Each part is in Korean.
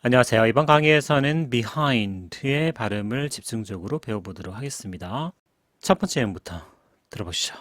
안녕하세요. 이번 강의에서는 behind의 발음을 집중적으로 배워보도록 하겠습니다. 첫 번째 내용부터 들어보시죠.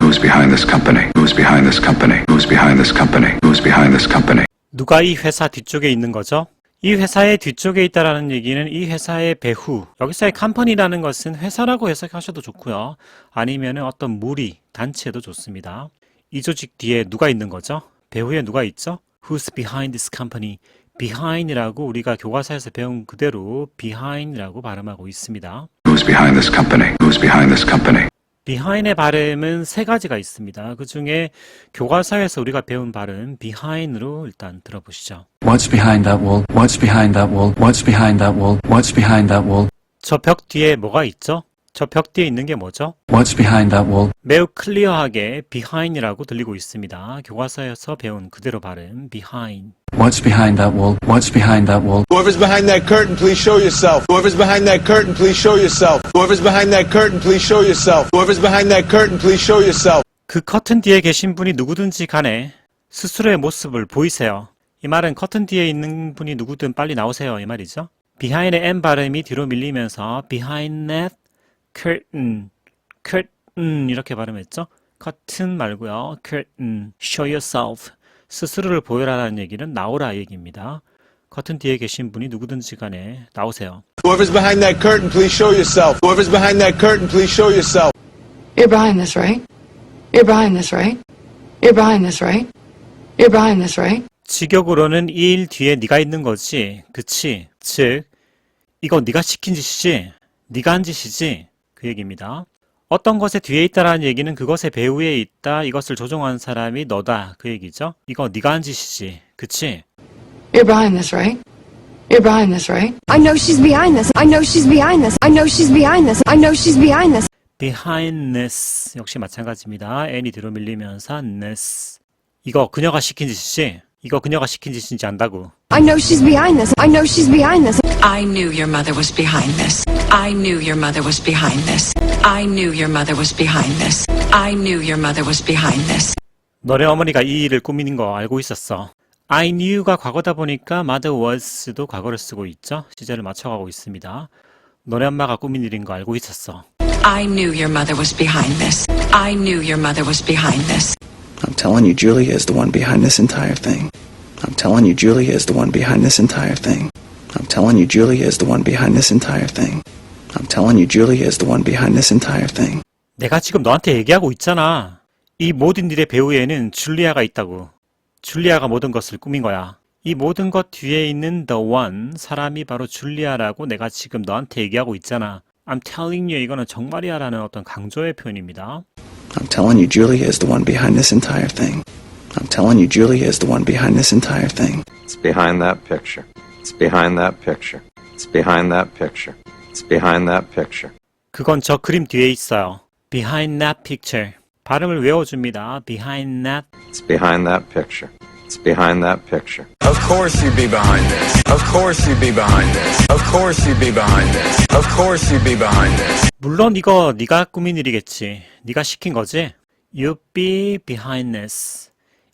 Who's behind this company? Who's behind this company? Who's behind this company? Who's behind this company? 누가 이 회사 뒤쪽에 있는 거죠? 이 회사의 뒤쪽에 있다라는 얘기는 이 회사의 배후, 여기서의 컴퍼니라는 것은 회사라고 해석하셔도 좋고요. 아니면 어떤 무리, 단체도 좋습니다. 이 조직 뒤에 누가 있는 거죠? 배후에 누가 있죠? Who's behind this company? behind이라고 우리가 교과서에서 배운 그대로 behind이라고 발음하고 있습니다. Who's behind this company? Who's behind this company? Behind의 발음은 세 가지가 있습니다. 그 중에 교과서에서 우리가 배운 발음 behind으로 일단 들어보시죠. What's behind that wall? What's behind that wall? What's behind that wall? What's behind that wall? 저 벽 뒤에 뭐가 있죠? 저 벽 뒤에 있는 게 뭐죠? What's behind that wall? 매우 클리어하게 behind이라고 들리고 있습니다. 교과서에서 배운 그대로 발음 behind. What's behind that wall? What's behind that wall? Whoever's behind that curtain, please show yourself. Whoever's behind that curtain, please show yourself. Whoever's behind that curtain, please show yourself. Whoever's behind that curtain, please show yourself. 그 커튼 뒤에 계신 분이 누구든지 간에 스스로의 모습을 보이세요. 이 말은 커튼 뒤에 있는 분이 누구든 빨리 나오세요. 이 말이죠. behind의 n 발음이 뒤로 밀리면서 behind that curtain, curtain 이렇게 발음했죠. 커튼 말고요. curtain, show yourself. 스스로를 보여라라는 얘기는 나오라 얘기입니다. 커튼 뒤에 계신 분이 누구든지 간에 나오세요. Whoever's behind that curtain, please show yourself. Whoever's behind that curtain, please show yourself. You're behind this, right? You're behind this, right? You're behind this, right? You're behind this, right? 직역으로는 이 일 뒤에 네가 있는 거지. 그치? 즉 이거 네가 시킨 짓이지. 네가 한 짓이지. 그 얘기입니다. 어떤 것의 뒤에 있다라는 얘기는 그것의 배후에 있다. 이것을 조종한 사람이 너다. 그 얘기죠. 이거 네가 한 짓이지. 그치? You're behind this, right? You're behind this, right? I know she's behind this. I know she's behind this. I know she's behind this. I know she's behind this. behindness 역시 마찬가지입니다. n이 뒤로 밀리면서 ness. 이거 그녀가 시킨 짓이지. 이거 그녀가 시킨 짓인지 안다고. I know she's behind this. I know she's behind this. I knew your mother was behind this. I knew your mother was behind this. I knew your mother was behind this. I knew your mother was behind this. 너네 어머니가 이 일을 꾸미는 거 알고 있었어. I knew가 과거다 보니까 mother was도 과거를 쓰고 있죠. 시제를 맞춰가고 있습니다. 너네 엄마가 꾸민 일인 거 알고 있었어. I knew your mother was behind this. I knew your mother was behind this. I'm telling you, Julia is the one behind this entire thing. I'm telling you, Julia is the one behind this entire thing. I'm telling you, Julia is the one behind this entire thing. I'm telling you, Julia is the one behind this entire thing. 내가 지금 너한테 얘기하고 있잖아. 이 모든 일의 배후에는 줄리아가 있다고. 줄리아가 모든 것을 꾸민 거야. 이 모든 것 뒤에 있는 the one, 사람이 바로 줄리아라고 내가 지금 너한테 얘기하고 있잖아. I'm telling you 이거는 정말이야라는 어떤 강조의 표현입니다. I'm telling you, Julia is the one behind this entire thing. I'm telling you, Julia is the one behind this entire thing. It's behind that picture. It's behind that picture. It's behind that picture. It's behind that picture. 그건 저 그림 뒤에 있어요. Behind that picture. 발음을 외워줍니다. Behind that. It's behind that picture. It's behind that picture. Of course you'd be behind this. Of course you'd be behind this. Of course you'd be behind this. Of course you'd be behind this. 물론 이거 네가 꾸민 일이겠지. 네가 시킨 거지. You be behind this.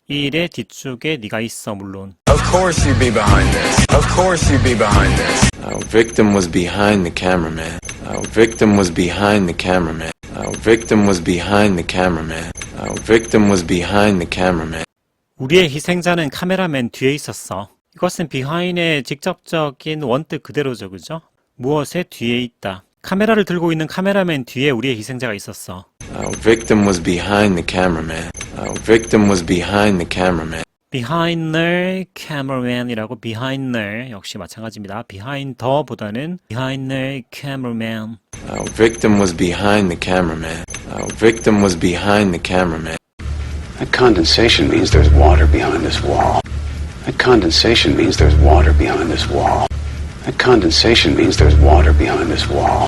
이 일의 뒤쪽에 네가 있어 물론. Of course you'd be behind this. Of course you'd be behind this. Our victim was behind the cameraman. Our victim was behind the cameraman. Our victim was behind the cameraman. Our victim was behind the cameraman. 우리의 희생자는 카메라맨 뒤에 있었어. 이것은 behind의 직접적인 원뜻 그대로죠, 그죠? 무엇의 뒤에 있다. 카메라를 들고 있는 카메라맨 뒤에 우리의 희생자가 있었어. Our victim was behind the cameraman. Our victim was behind the cameraman. behind the cameraman이라고 behind the 역시 마찬가지입니다. behind the보다는 behind the cameraman. Our victim was behind the cameraman. Our victim was behind the cameraman. That condensation means there's water behind this wall. That condensation means there's water behind this wall. That condensation means there's water behind this wall.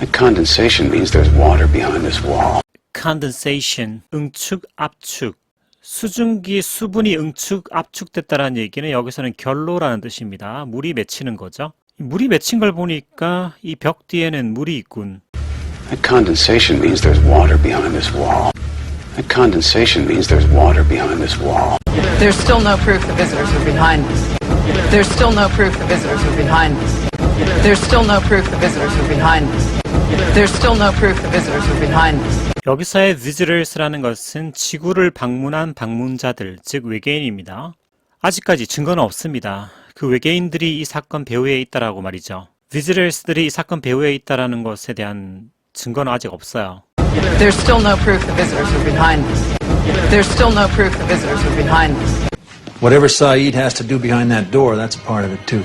That condensation means there's water behind this wall. condensation, 응축, 압축. 수증기 수분이 응축, 압축됐다라는 얘기는 여기서는 결로라는 뜻입니다. 물이 맺히는 거죠. 물이 맺힌 걸 보니까 이 벽 뒤에는 물이 있군. That condensation means there's water behind this wall. That condensation means there's water behind this wall. There's still no proof the visitors are behind this. There's still no proof the visitors are behind this. There's still no proof the visitors are behind this. There's still no proof the visitors are behind this. 여기서의 visitors라는 것은 지구를 방문한 방문자들, 즉 외계인입니다. 아직까지 증거는 없습니다. 그 외계인들이 이 사건 배후에 있다라고 말이죠. visitors들이 이 사건 배후에 있다라는 것에 대한 증거는 아직 없어요. There's still no proof the visitors are behind this. There's still no proof the visitors are behind this. Whatever Saeed has to do behind that door, that's a part of it too.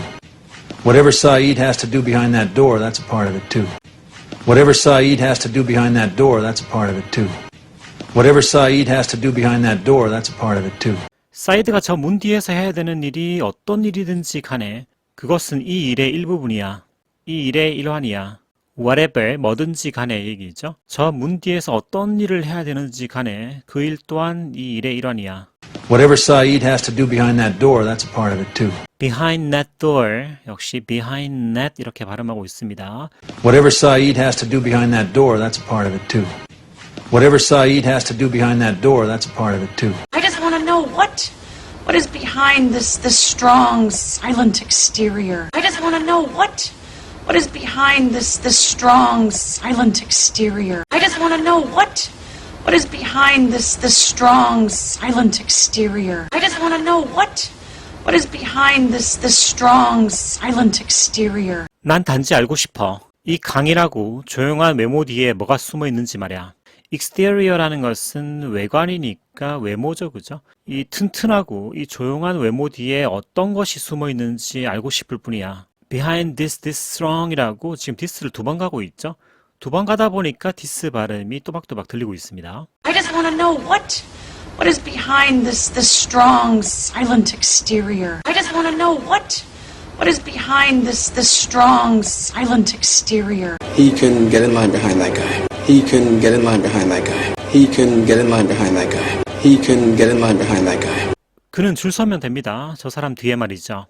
Whatever Saeed has to do behind that door, that's a part of it too. Whatever Saeed has to do behind that door, that's a part of it too. Whatever Saeed has to do behind that door, that's a part of it too. 사이드가 저 문 뒤에서 해야 되는 일이 어떤 일이든지 간에 그것은 이 일의 일부분이야. 이 일의 일환이야. whatever, 뭐든지 간에 얘기죠. 저 문 뒤에서 어떤 일을 해야 되는지 간에 그 일 또한 이 일의 일환이야. Whatever Saeed has to do behind that door, that's a part of it too. behind that door 역시 behind that 이렇게 발음하고 있습니다. Whatever Saeed has to do behind that door, that's a part of it too. Whatever Saeed has to do behind that door, that's a part of it too. I just want to know what what is behind this this strong silent exterior. I just want to know what what is behind this this strong silent exterior. I just want to know what what is behind this this strong silent exterior. I just want to know what what is behind this this strong silent exterior. 난 단지 알고 싶어. 이 강이라고 조용한 외모 뒤에 뭐가 숨어 있는지 말이야. exterior라는 것은 외관이니까 외모죠, 그죠? 이 튼튼하고 이 조용한 외모 뒤에 어떤 것이 숨어 있는지 알고 싶을 뿐이야. behind this, this strong이라고 지금 this를 두 번 가고 있죠? 두 번 가다 보니까 this 발음이 또박또박 들리고 있습니다. I just want to know what what is behind this this strong silent exterior. I just want to know what what is behind this this strong silent exterior. He can get in line behind that guy. He can get in line behind that guy. He can get in line behind that guy. He can get in line behind that guy. 그는 줄 서면 됩니다. 저 사람 뒤에 말이죠.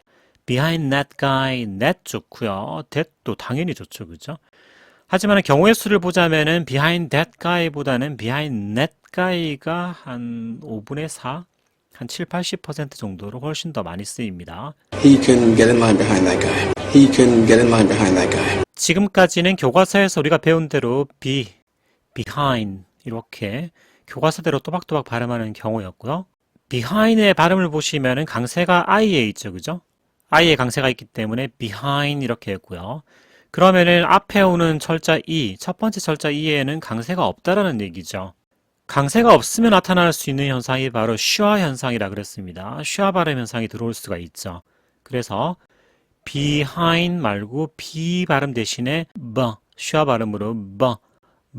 behind that guy, that 좋고요. that도 당연히 좋죠. 그죠? 하지만 경우의 수를 보자면은 behind that guy보다는 behind that guy가 한 5분의 4, 한 7, 80% 정도로 훨씬 더 많이 쓰입니다. He can get in line behind that guy. He can get in line behind that guy. 지금까지는 교과서에서 우리가 배운 대로 be, behind 이렇게 교과서대로 또박또박 발음하는 경우였고요. behind의 발음을 보시면은 강세가 i에 있죠. 그죠? i에 강세가 있기 때문에 behind 이렇게 했고요. 그러면은 앞에 오는 철자 e, 첫 번째 철자 e에는 강세가 없다라는 얘기죠. 강세가 없으면 나타날 수 있는 현상이 바로 슈아 현상이라 그랬습니다. 슈아 발음 현상이 들어올 수가 있죠. 그래서 behind 말고 b 발음 대신에 b, 슈아 발음으로 b,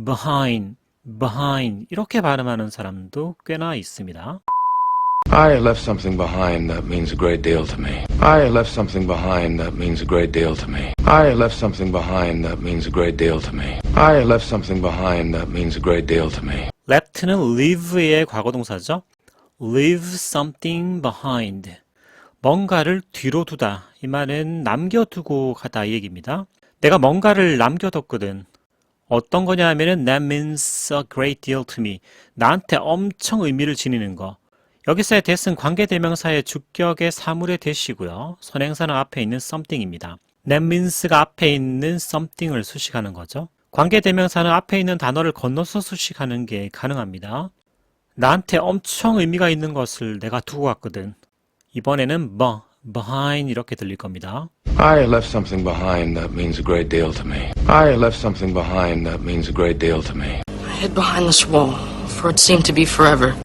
behind, behind 이렇게 발음하는 사람도 꽤나 있습니다. I left something behind that means a great deal to me. I left something behind that means a great deal to me. I left something behind that means a great deal to me. I left something behind that means a great deal to me. left는 leave의 과거동사죠. leave something behind. 뭔가를 뒤로 두다. 이 말은 남겨두고 가다 이 얘기입니다. 내가 뭔가를 남겨뒀거든. 어떤 거냐 하면은 that means a great deal to me. 나한테 엄청 의미를 지니는 거. 여기서의 that은 관계대명사의 주격의 사물의 that이고요. 선행사는 앞에 있는 something입니다. that means가 앞에 있는 something을 수식하는 거죠. 관계대명사는 앞에 있는 단어를 건너서 수식하는 게 가능합니다. 나한테 엄청 의미가 있는 것을 내가 두고 갔거든. 이번에는 뭐, behind 이렇게 들릴 겁니다. I left something behind that means a great deal to me. I left something behind that means a great deal to me. I hid behind this wall, for it seemed to be forever.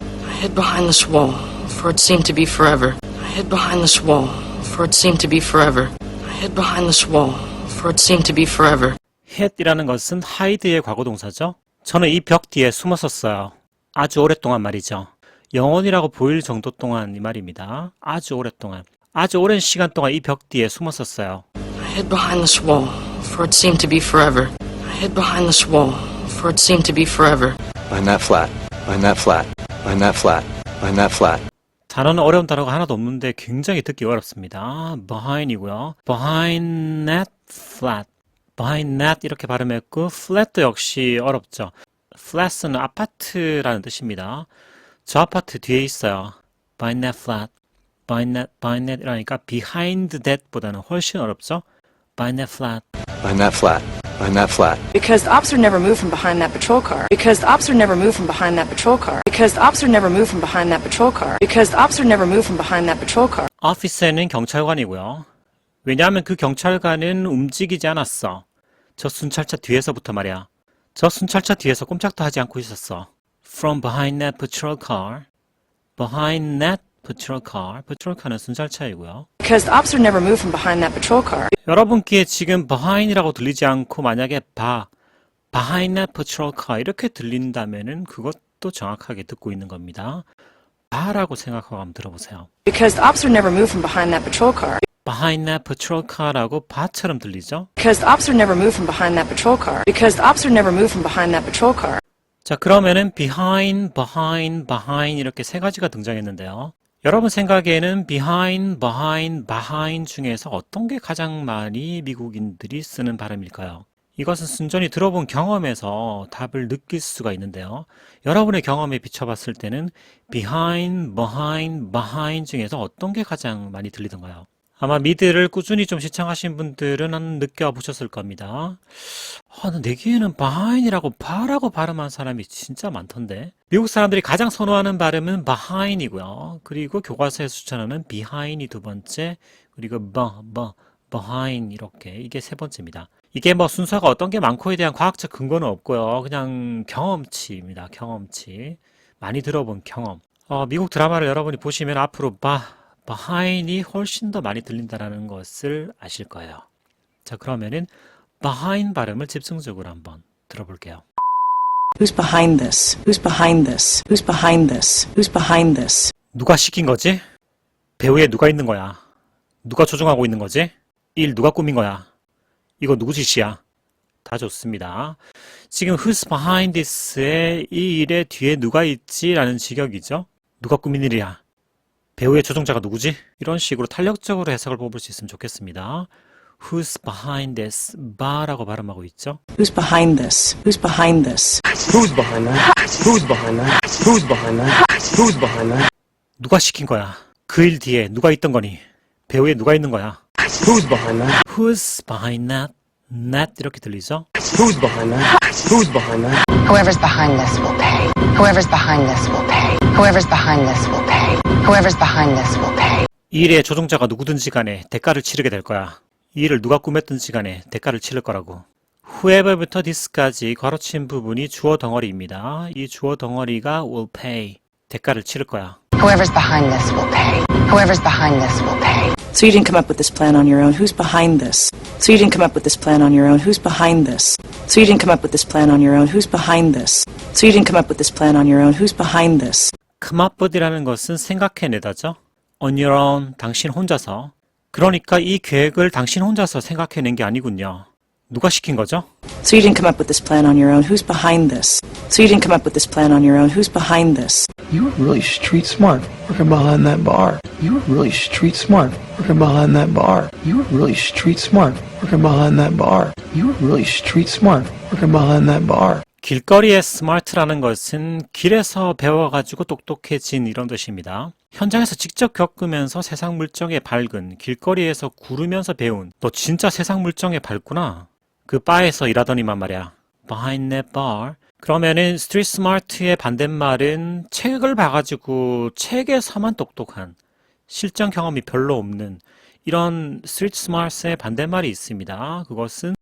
I hid behind this wall, for it seemed to be forever. I hid behind this wall, for it seemed to be forever. I hid behind this wall, for it seemed to be forever. hid이라는 것은 hide의 과거동사죠. 저는 이 벽 뒤에 숨었었어요. 아주 오랫동안 말이죠. 영원이라고 보일 정도 동안 이 말입니다. 아주 오랫동안. 아주 오랜 시간 동안 이 벽 뒤에 숨었었어요. I hid behind this wall, for it seemed to be forever. I hid behind this wall, for it seemed to be forever. Behind that flat. Behind that flat. Behind that flat. Behind that flat. 단어는 어려운 단어가 하나도 없는데 굉장히 듣기 어렵습니다. behind이고요. behind that flat. behind that 이렇게 발음했고 flat도 역시 어렵죠. flat은 아파트라는 뜻입니다. 저 아파트 뒤에 있어요. behind that flat, behind that, behind that 이라니까 behind that보다는 훨씬 어렵죠. behind that flat. Behind that flat. Behind that flat. Because the officer never moved from behind that patrol car. Because the officer never moved from behind that patrol car. Because the officer never moved from behind that patrol car. Because the officer never moved from behind that patrol car. office에는 경찰관이고요. 왜냐하면 그 경찰관은 움직이지 않았어. 저 순찰차 뒤에서부터 말이야. 저 순찰차 뒤에서 꼼짝도 하지 않고 있었어. From behind that patrol car. Behind that patrol car. patrol car는 순찰차이고요. Because the officer never moved from behind that patrol car. 여러분 귀에 지금 behind이라고 들리지 않고 만약에 바, behind that patrol car 이렇게 들린다면은 그것도 정확하게 듣고 있는 겁니다. 바라고 생각하고 한번 들어보세요. Because the officer never moved from behind that patrol car. behind that patrol car라고 바처럼 들리죠? Because the officer never moved from behind that patrol car. Because the officer never moved from behind that patrol car. 자, 그러면은 behind, behind, behind 이렇게 세 가지가 등장했는데요. 여러분 생각에는 behind, behind, behind 중에서 어떤 게 가장 많이 미국인들이 쓰는 발음일까요? 이것은 순전히 들어본 경험에서 답을 느낄 수가 있는데요. 여러분의 경험에 비춰봤을 때는 behind, behind, behind 중에서 어떤 게 가장 많이 들리던가요? 아마 미드를 꾸준히 좀 시청하신 분들은 한 느껴보셨을 겁니다. 아, 귀에는 behind이라고 바라고 발음한 사람이 진짜 많던데. 미국 사람들이 가장 선호하는 발음은 behind이고요. 그리고 교과서에서 추천하는 behind이 두 번째, 그리고 be, be, behind 이렇게 이게 세 번째입니다. 이게 뭐 순서가 어떤 게 많고에 대한 과학적 근거는 없고요. 그냥 경험치입니다. 경험치. 많이 들어본 경험. 어, 미국 드라마를 여러분이 보시면 앞으로 바, behind이 훨씬 더 많이 들린다는 것을 아실 거예요. 자, 그러면은 behind 발음을 집중적으로 한번 들어볼게요. Who's behind this? Who's behind this? Who's behind this? Who's behind this? 누가 시킨 거지? 배우에 누가 있는 거야? 누가 조종하고 있는 거지? 일 누가 꾸민 거야? 이거 누구 짓이야? 다 좋습니다. 지금 who's behind this의 이 일의 뒤에 누가 있지? 라는 직역이죠. 누가 꾸민 일이야? 배우의 조종자가 누구지? 이런 식으로 탄력적으로 해석을 뽑을 수 있으면 좋겠습니다. Who's behind this? 바라고 발음하고 있죠. Who's behind this? Who's behind this? Who's behind that? Who's behind that? Who's behind that? Who's behind that? 누가 시킨 거야? 그 일 뒤에 누가 있던 거니? 배우에 누가 있는 거야? Who's behind that? Who's behind that? That 이렇게 들리죠? Who's behind that? Who's behind that? Whoever's behind this will pay. Whoever's behind this will pay. Whoever's behind this will pay. Whoever's behind this will pay. 이 일의 조종자가 누구든지 간에 대가를 치르게 될 거야. 이 일을 누가 꾸몄든지 간에 대가를 치를 거라고. whoever부터 this까지 괄호친 부분이 주어 덩어리입니다. 이 주어 덩어리가 will pay. 대가를 치를 거야. Whoever's behind this will pay. Whoever's behind this will pay. So you didn't come up with this plan on your own. Who's behind this? So you didn't come up with this plan on your own. Who's behind this? So you didn't come up with this plan on your own. Who's behind this? So you didn't come up with this plan on your own. Who's behind this? Come up with이라는 것은 생각해내다죠. on your own, 당신 혼자서. 그러니까 이 계획을 당신 혼자서 생각해낸 게 아니군요. 누가 시킨 거죠? So you didn't come up with this plan on your own. Who's behind this? So you didn't come up with this plan on your own. Who's behind this? You were really street smart working behind that bar. You were really street smart working behind that bar. You were really street smart working behind that bar. You were really street smart working behind that bar. 길거리의 smart라는 것은 길에서 배워가지고 똑똑해진 이런 뜻입니다. 현장에서 직접 겪으면서 세상 물정에 밝은 길거리에서 구르면서 배운 너 진짜 세상 물정에 밝구나. 그 바에서 일하더니만 말이야. behind that bar. 그러면은 street smart의 반대말은 책을 봐가지고 책에서만 똑똑한 실전 경험이 별로 없는 이런 street smart의 반대말이 있습니다. 그것은